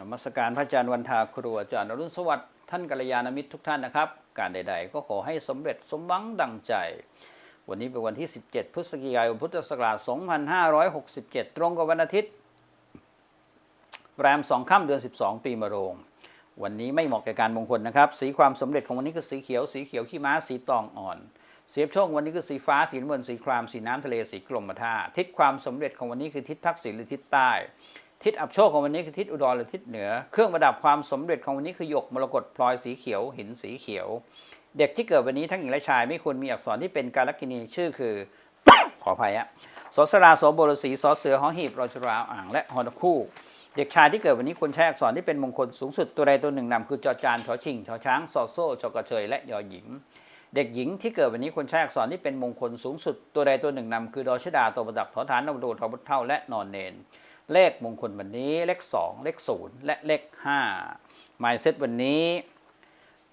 นมัสการพระอาจารย์วันทาครูอาจารย์อรุณสวัสดิ์ท่านกัลยาณมิตรทุกท่านนะครับ การใด ๆ ก็ขอให้สำเร็จสมหวังดังใจ วันนี้เป็นวันที่ 17 พฤศจิกายนพุทธศักราช 2567 ตรงกับวันอาทิตย์ แรมสองค่ำเดือน 12 ปีมะโรง วันนี้ไม่เหมาะแก่การมงคลนะครับ สีความสำเร็จของวันนี้คือสีเขียว สีเขียวขี้ม้า สีตองอ่อน เสียบโชควันนี้คือสีฟ้า สีน้ำเงิน สีคราม สีน้ำทะเล สีกรมท่า ทิศความสำเร็จของวันนี้คือทิศทักษิณหรือทิศใต้ ทิศอับโชคของวันนี้คือทิศอุดรหรือทิศเหนือ เครื่องประดับความสำเร็จของวันนี้คือหยกมรกตพลอยสีเขียว หินสีเขียว เด็กที่เกิดวันนี้ทั้งหญิงและชายไม่ควรมีอักษรที่เป็นการลักินีชื่อคือ ขออภัยอะสสราโสบรสีสอเสือหอหีบรอจราอ่างและฮอนคู่ เด็กชายที่เกิดวันนี้ควรใช้อักษรที่เป็นมงคลสูงสุดตัวใดตัวหนึ่งนำคือจอจานชอชิงชอช้างสอโซ่จอกระเชยและยอหญิงเด็กหญิงที่เกิดวันนี้ควรใช้อักษรที่เป็นมงคลสูงสุดตัวใดตัวหนึ่งนำคือดอชดาตัวประดับทอฐานนวโดทอบุตเท่าและนอนเนน เลขมงคลวันนี้เลข 2 เลข 0 และเลข5หมายเซตวันนี้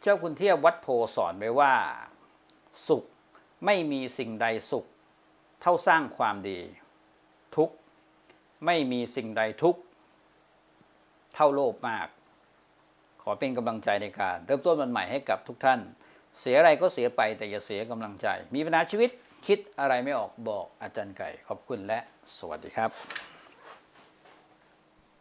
เจ้าคุณเทียบวัดโพสอนไว้ว่า สุขไม่มีสิ่งใดสุข เท่าสร้างความดี ทุกข์ไม่มีสิ่งใดทุกข์เท่าโลภมาก ขอเป็นกำลังใจในการ เริ่มต้นวันใหม่ให้กับทุกท่าน เสียอะไรก็เสียไปแต่อย่าเสียกำลังใจ มีปัญหาชีวิตคิดอะไรไม่ออกบอกอาจารย์ไก่ ขอบคุณและสวัสดีครับ